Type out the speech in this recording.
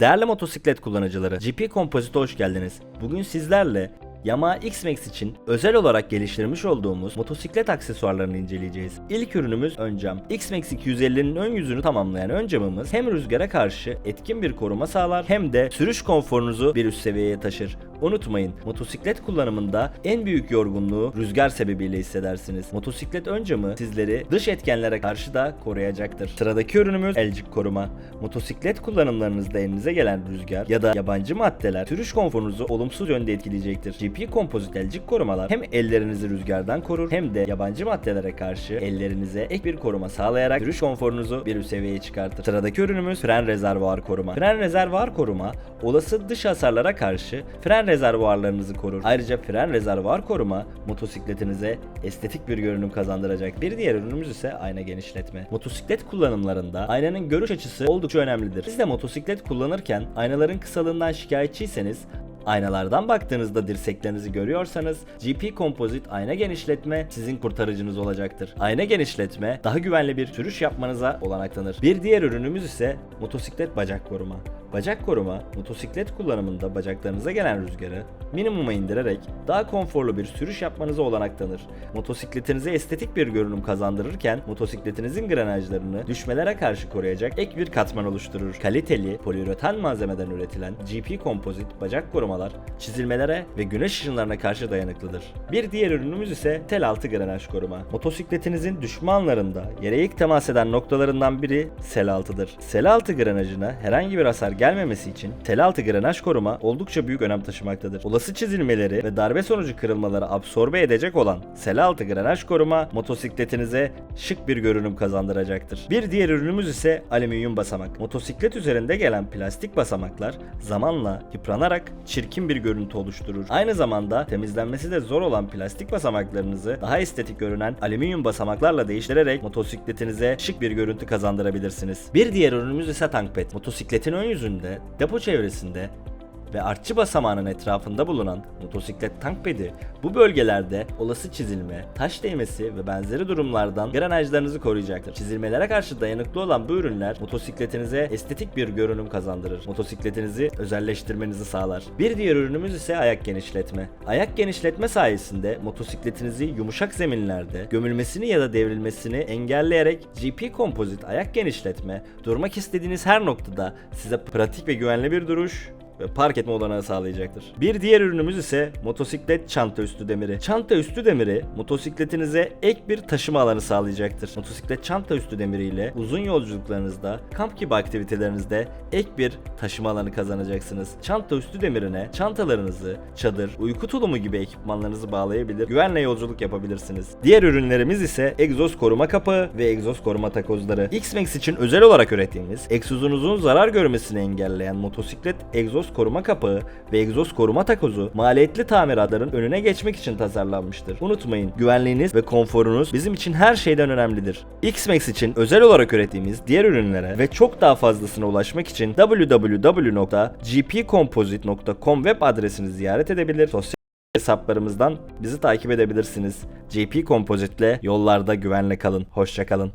Değerli motosiklet kullanıcıları, GP Composite'e hoş geldiniz. Bugün sizlerle Yamaha X-Max için özel olarak geliştirmiş olduğumuz motosiklet aksesuarlarını inceleyeceğiz. İlk ürünümüz ön cam. X-Max 250'nin ön yüzünü tamamlayan ön camımız hem rüzgara karşı etkin bir koruma sağlar hem de sürüş konforunuzu bir üst seviyeye taşır. Unutmayın, motosiklet kullanımında en büyük yorgunluğu rüzgar sebebiyle hissedersiniz. Motosiklet ön camı sizleri dış etkenlere karşı da koruyacaktır. Sıradaki ürünümüz elcik koruma. Motosiklet kullanımlarınızda elinize gelen rüzgar ya da yabancı maddeler sürüş konforunuzu olumsuz yönde etkileyecektir. GP kompozit elcik korumalar hem ellerinizi rüzgardan korur hem de yabancı maddelere karşı ellerinize ek bir koruma sağlayarak sürüş konforunuzu bir üst seviyeye çıkartır. Sıradaki ürünümüz fren rezervuar koruma. Fren rezervuar koruma olası dış hasarlara karşı fren rezervuarlarınızı korur. Ayrıca fren rezervuar koruma motosikletinize estetik bir görünüm kazandıracak. Bir diğer ürünümüz ise ayna genişletme. Motosiklet kullanımlarında aynanın görüş açısı oldukça önemlidir. Siz de motosiklet kullanırken aynaların kısalığından şikayetçiyseniz Aynalardan baktığınızda dirseklerinizi görüyorsanız GP Composite ayna genişletme sizin kurtarıcınız olacaktır. Ayna genişletme daha güvenli bir sürüş yapmanıza olanak tanır. Bir diğer ürünümüz ise motosiklet bacak koruma. Bacak koruma motosiklet kullanımında bacaklarınıza gelen rüzgarı minimuma indirerek daha konforlu bir sürüş yapmanıza olanak tanır. Motosikletinize estetik bir görünüm kazandırırken motosikletinizin granajlarını düşmelere karşı koruyacak ek bir katman oluşturur. Kaliteli poliüretan malzemeden üretilen GP Composite bacak korumalar çizilmelere ve güneş ışınlarına karşı dayanıklıdır. Bir diğer ürünümüz ise tel altı granaj koruma. Motosikletinizin düşme anlarında yere ilk temas eden noktalarından biri sel altıdır. Sel altı granajına herhangi bir hasar gelmemesi için tel altı granaj koruma oldukça büyük önem taşımaktadır. Olası çizilmeleri ve darbe sonucu kırılmaları absorbe edecek olan sel altı granaj koruma motosikletinize şık bir görünüm kazandıracaktır. Bir diğer ürünümüz ise alüminyum basamak. Motosiklet üzerinde gelen plastik basamaklar zamanla yıpranarak çirkin bir görüntü oluşturur. Aynı zamanda temizlenmesi de zor olan plastik basamaklarınızı daha estetik görünen alüminyum basamaklarla değiştirerek motosikletinize şık bir görüntü kazandırabilirsiniz. Bir diğer ürünümüz ise tankpad. Motosikletin ön yüzünde, depo çevresinde ve artçı basamağının etrafında bulunan motosiklet tank pedi bu bölgelerde olası çizilme, taş değmesi ve benzeri durumlardan granajlarınızı koruyacaktır. Çizilmelere karşı dayanıklı olan bu ürünler motosikletinize estetik bir görünüm kazandırır. Motosikletinizi özelleştirmenizi sağlar. Bir diğer ürünümüz ise ayak genişletme. Ayak genişletme sayesinde motosikletinizi yumuşak zeminlerde gömülmesini ya da devrilmesini engelleyerek GP Composite ayak genişletme durmak istediğiniz her noktada size pratik ve güvenli bir duruş park etme olanağı sağlayacaktır. Bir diğer ürünümüz ise motosiklet çanta üstü demiri. Çanta üstü demiri motosikletinize ek bir taşıma alanı sağlayacaktır. Motosiklet çanta üstü demiri ile uzun yolculuklarınızda, kamp gibi aktivitelerinizde ek bir taşıma alanı kazanacaksınız. Çanta üstü demirine çantalarınızı, çadır, uyku tulumu gibi ekipmanlarınızı bağlayabilir, güvenle yolculuk yapabilirsiniz. Diğer ürünlerimiz ise egzoz koruma kapağı ve egzoz koruma takozları. X-Max için özel olarak ürettiğimiz, egzozunuzun zarar görmesini engelleyen motosiklet egzoz koruma kapağı ve egzoz koruma takozu maliyetli tamiratların önüne geçmek için tasarlanmıştır. Unutmayın, güvenliğiniz ve konforunuz bizim için her şeyden önemlidir. X-Max için özel olarak ürettiğimiz diğer ürünlere ve çok daha fazlasına ulaşmak için www.gpcomposite.com web adresini ziyaret edebilir. Sosyal hesaplarımızdan bizi takip edebilirsiniz. GP Composite'le yollarda güvenle kalın. Hoşçakalın.